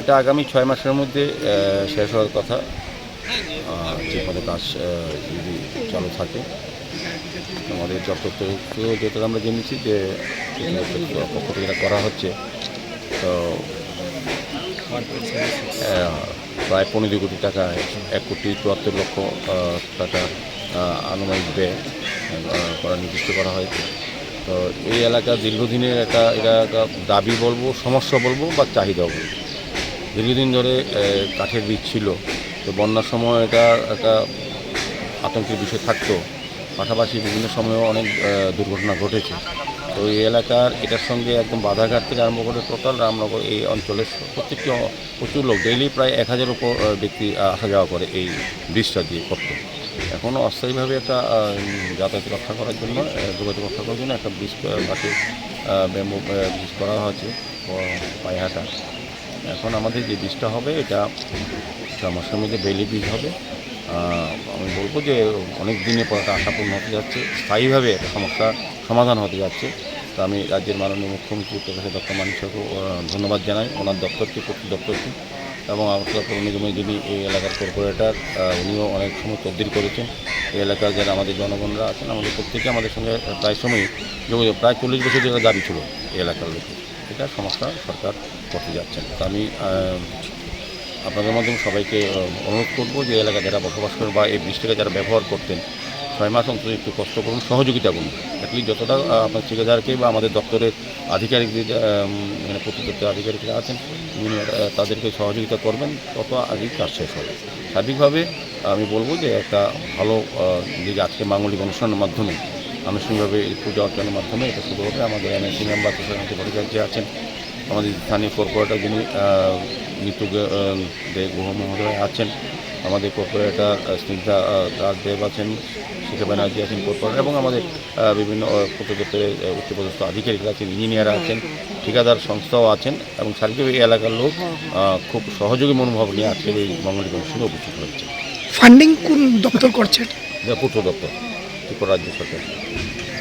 এটা আগামী ছয় মাসের মধ্যে শেষ হওয়ার কথা। ঠিকমতো কাজ যদি চালু থাকে, আমাদের থেকেও যেটা আমরা জেনেছি যে পক্ষ থেকে এটা করা হচ্ছে, তো প্রায় পনেরো কোটি টাকা, এক কোটি চুয়াত্তর লক্ষ টাকা আনুমানিক ব্যয় করা নির্দিষ্ট করা হয়েছে। তো এই এলাকা দীর্ঘদিনের একটা, এটা একটা দাবি বলব, সমস্যা বলব বা চাহিদা বলব। দীর্ঘদিন ধরে কাঠের বীজ ছিল, তো বন্যার সময় এটা একটা আতঙ্কের বিষয় থাকতো। পাশাপাশি বিভিন্ন সময়েও অনেক দুর্ঘটনা ঘটেছে। তো এই এলাকার এটার সঙ্গে একদম বাধাঘাট থেকে আরম্ভ করে টোটাল রামনগর এই অঞ্চলের প্রত্যেকটি প্রচুর লোক। ডেইলি প্রায় এক হাজার উপর ব্যক্তি আসা যাওয়া করে এই ব্রিজটা দিয়ে করতে। এখনও অস্থায়ীভাবে একটা যাতায়াত রক্ষা করার জন্য যোগাযোগ রক্ষা করার জন্য একটা ব্রিজ বাকি ব্যাম্বু ব্রিজ করা হয়েছে পায়হাটা। এখন আমাদের যে বীজটা হবে, এটা মাসের মধ্যে বেলি বীজ হবে। আমি বলব যে অনেক দিনের পর একটা আশাপূর্ণ হতে যাচ্ছে, স্থায়ীভাবে একটা সমস্যা সমাধান হতে যাচ্ছে। তো আমি রাজ্যের মাননীয় মুখ্যমন্ত্রী প্রফেসর ডক্টর মানিক ধন্যবাদ জানাই, ওনার দপ্তরকে কর্তৃ দপ্তরকে। এবং আমতলা পৌর নিগমে যিনি এই এলাকার কর্পোরেটর উনিও অনেক সময় তদ্বির করেছেন। এই এলাকার যারা আমাদের জনগণরা আছেন, আমাদের প্রত্যেকে আমাদের সঙ্গে প্রায় সময় যোগাযোগ, প্রায় চল্লিশ বছর ধরে দাবি ছিল এই এলাকার লোকের। এটা সমস্যা সরকার করতে যাচ্ছেন। তা আমি আপনাদের মাধ্যমে সবাইকে অনুরোধ করব যে এলাকা যারা বসবাস করেন বা এই বৃষ্টিকে যারা ব্যবহার করতেন ছয় মাস অন্তত একটু কষ্ট করুন সহযোগিতা করুন। অ্যাটলিস্ট যতটা আপনার ঠিকাদারকে বা আমাদের দপ্তরের আধিকারিক মানে প্রতি দপ্তরের আধিকারিকরা আছেন উনি, তাদেরকে সহযোগিতা করবেন তত আগেই কাজ শেষ হবে। সার্বিকভাবে আমি বলব যে একটা ভালো যে আজকে মাঙ্গলিক অনুষ্ঠানের মাধ্যমে আনুষ্ঠানিকভাবে পূজা অর্চনের মাধ্যমে এটা শুরু হবে। আমাদের এনএসি মেম্বার পরিচালক যে আছেন আমাদের স্থানীয় কর্পোরেটর যিনি মৃত্যু গে- আহ, মহোদয় আছেন আমাদের কর্পোরেটর স্নিগ্ধা রাজদেব আছেন শিখা ব্যানার্জি আছেন কর্পোরেটর এবং আমাদের বিভিন্ন প্রত্যেকের উচ্চপদস্থ আধিকারিকরা আছেন ইঞ্জিনিয়ার আছেন ঠিকাদার সংস্থাও আছেন এবং সার্বিকভাবে এই এলাকার লোক খুব সহযোগী মনোভাব নিয়ে আজকে এই মঙ্গলিক কমিশনে উপস্থিত হয়েছে। ফান্ডিং কোন দপ্তর করছে? যা পূর্ত দপ্তর ত্রিপুরা রাজ্য সরকার।